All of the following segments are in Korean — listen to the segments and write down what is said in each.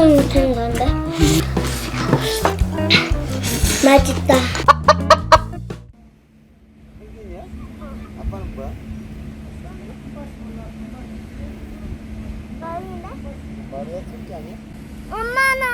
된 건데. 맛있다. 엄마는.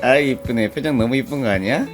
아 이쁘네 표정 너무 이쁜 거 아니야?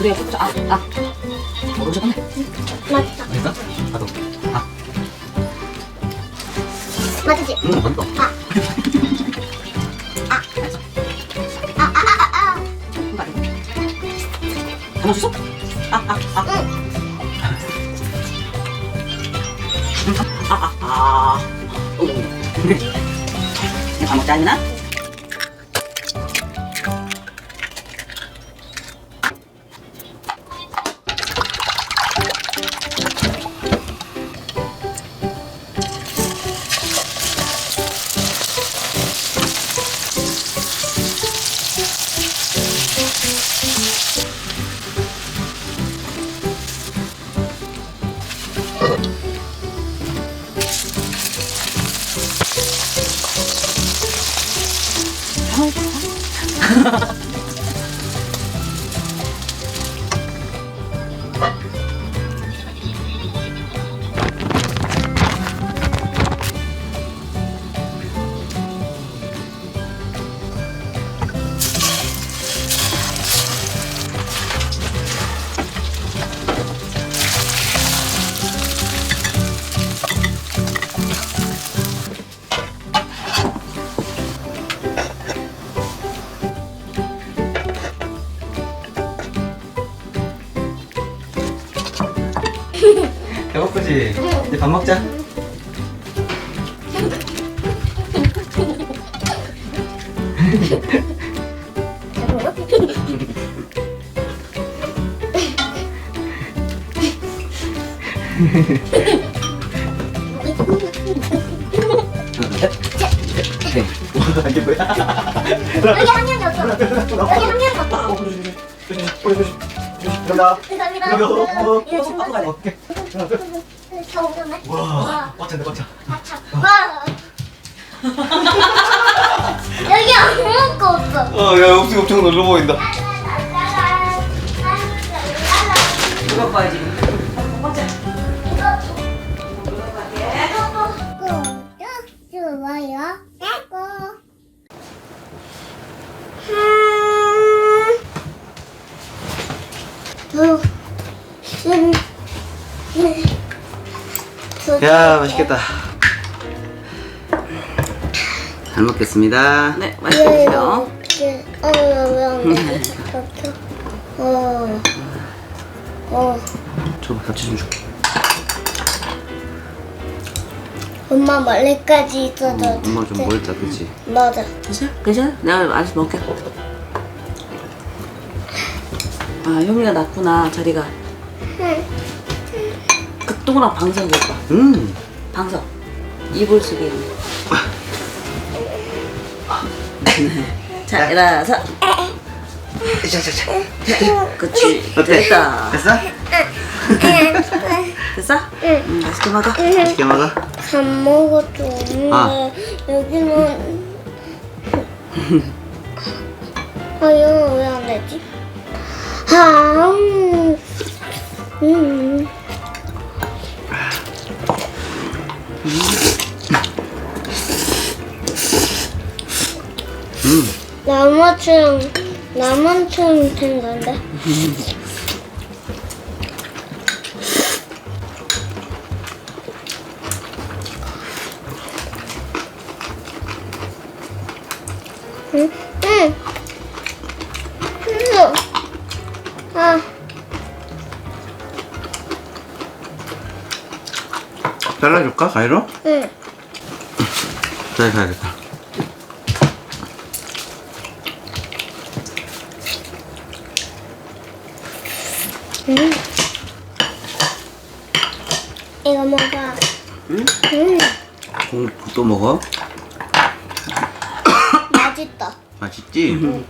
그래, 자, 아, 아. 잠깐만. 맞다. 맛있어? 나도. 아, 맞지? 응, 맛있어. 아. 알았어. 아, 아, 아, 아. 아, 아, 아. 아, 아, 아. 오. 다 먹자, 아니나? 배고프지? 이제 밥 먹자. 이게 뭐야? 여기 한 없어. 여기 한 명이 없어. 들어가. 감사합니다. 여기, 어, 어, 이거 소속 바꿔 가야 돼. 오셨네. 와, 꽉 찬다, 꽉 차. 와. 여기 아무것도 없어. 어, 야, 옥수수 엄청 놀러 보인다. 이거 봐야지. 야, 맛있겠다. 잘 먹겠습니다. 네, 맛있게 드세요. 네. 어, 왜안 돼? 이렇게. 어, 어. 줘봐, 같이 좀 줄게. 엄마 멀리까지 있어도 어, 엄마 좀 돼. 멀다, 그치? 맞아. 괜찮아? 괜찮아? 내가 알아서 먹게. 아, 효민이가 낫구나, 자리가. 응. 그 동그란 방석 오빠. 음. 방석. 이불 속에 있는. 자, 일어나서. 자, 자, 자. 그치. 어때? 됐다. 됐어? 됐어? 응. 응, 맛있게 먹어. 맛있게 먹어. 밥 먹어도 없는데 아. 여기는 아 이거 왜안 되지? 아, 음. 음. 나무처럼 나무처럼 생겼는데 응? 응. 응. 아, 잘라줄까, 가위로? 응. 잘 가야겠다. 응. 이거 먹어. 응? 응. 국도 먹어? 맛있다. 맛있지?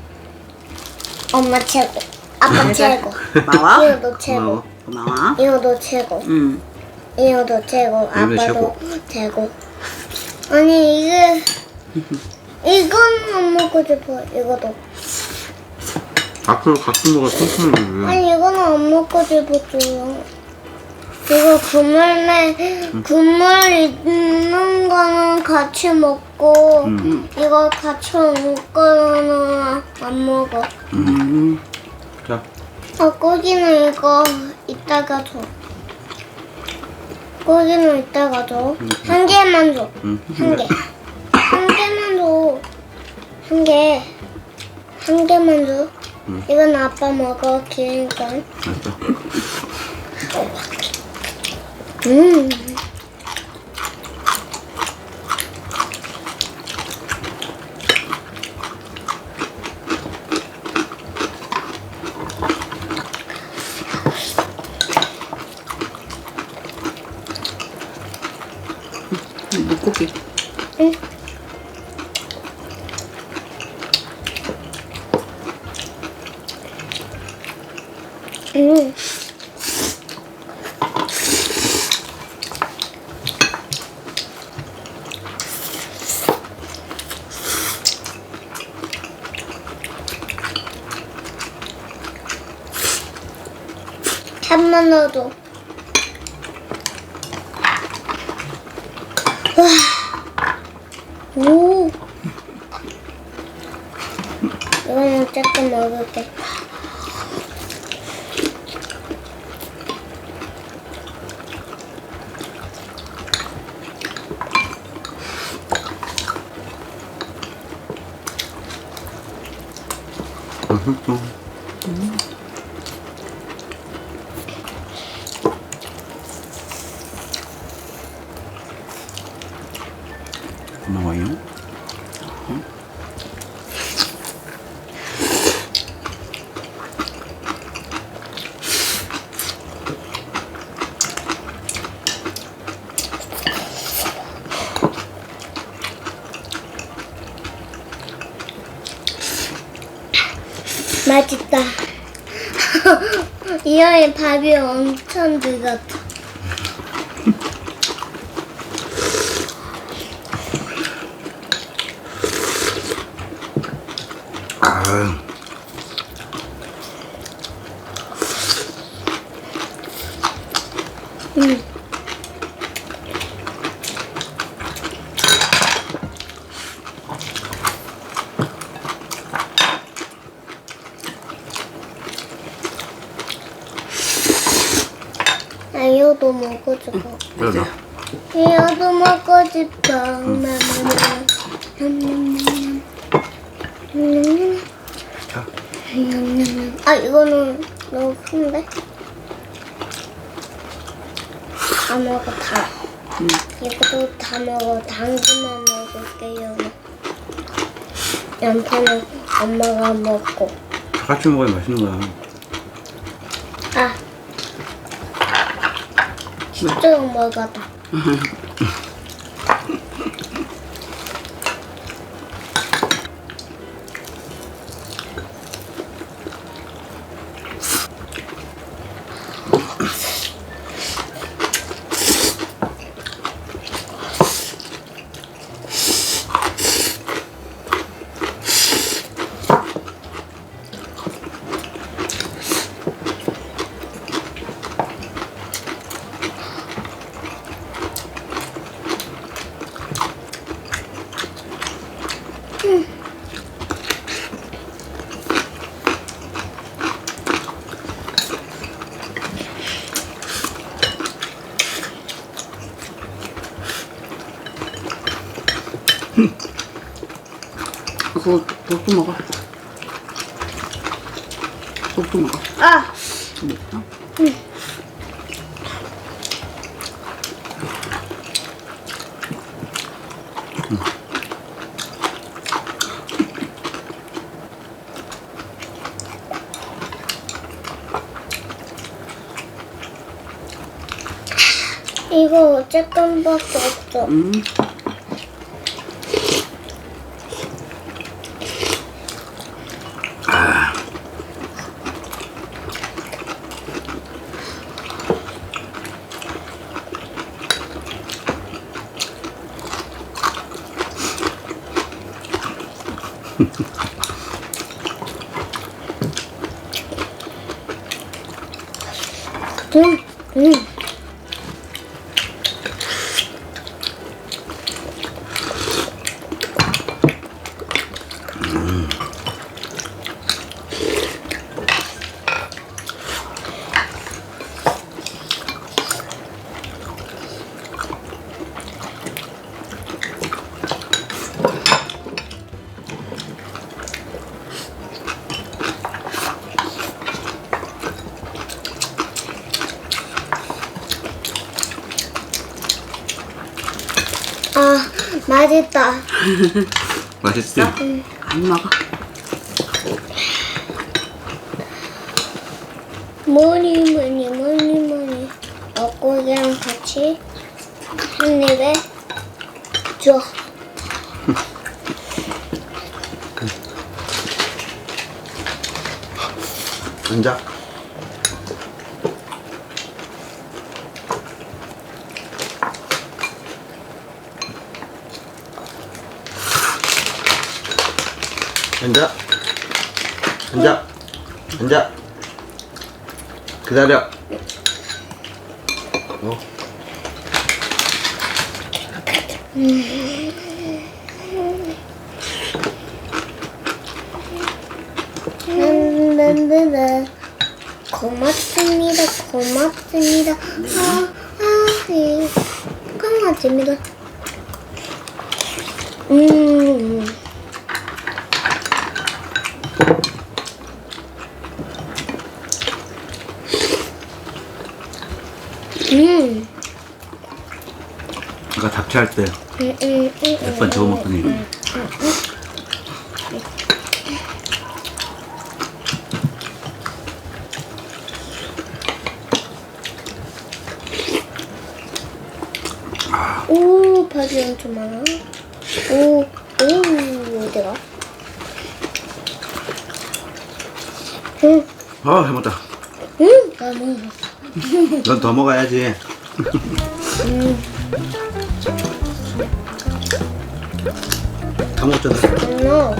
엄마 최고. 아빠 최고. 고마워. 이거도 최고. 고마워. 이거도 최고. 응. 이거도 최고. 아빠도 최고. 아니 이게 이건 안 먹고 싶어. 이거도. 앞으로 같이 먹어, 천천히 먹어. 아니 이거는 안 먹고 싶었어요. 이거 그물에 그물 있는 거는 같이 먹고 음. 이거 같이 먹는 거는 안 먹어. 음. 자, 아 고기는 이거 이따가 줘. 고기는 이따가 줘. 한 개만 줘. 응. 한 개. 한 개만 줘. 한 개. 한 개만 줘. 응. 이건 아빠 먹어 기니까. 알았어. 음. 잠만 넣어도. 와. 오. 이거는 조금 먹을겠다. 마워요. 맛있다. 이 안에 밥이 엄청 들었다. 아, 음. 아, 이거도 먹고 싶어. 그래서 이거도 먹고 싶어. 엄마, 자, 아, 이거는 너무 큰데? 다 먹어, 다. 이것도 다 먹어. 당근만 먹을게요. 양파는 엄마가 먹고. 다 같이 먹어야 맛있는 거야. 아. 진짜 먹었다. 너도 먹어. 너도 먹어. 아! 재밌어? 이거 조금밖에 없어. 음. 음, 음. 아, 맛있다. 맛있지? 안 먹어. 뭐니 뭐니 뭐니 뭐니 어고기랑 같이 한 입에 줘. 앉아. 앉아. 앉아. 앉아. 기다려. 어. 란란란란. 고맙습니다. 고맙습니다. 아, 아, 예. 고맙습니다. 음. 음. 아까 잡채 할 때 몇 번 저거 먹더니 오, 바지 엄청 많아. 오, 오, 어디가? 응, 어 해먹다. 응, 나 먹어. 넌 더 먹어야지. 다 먹었잖아. 너,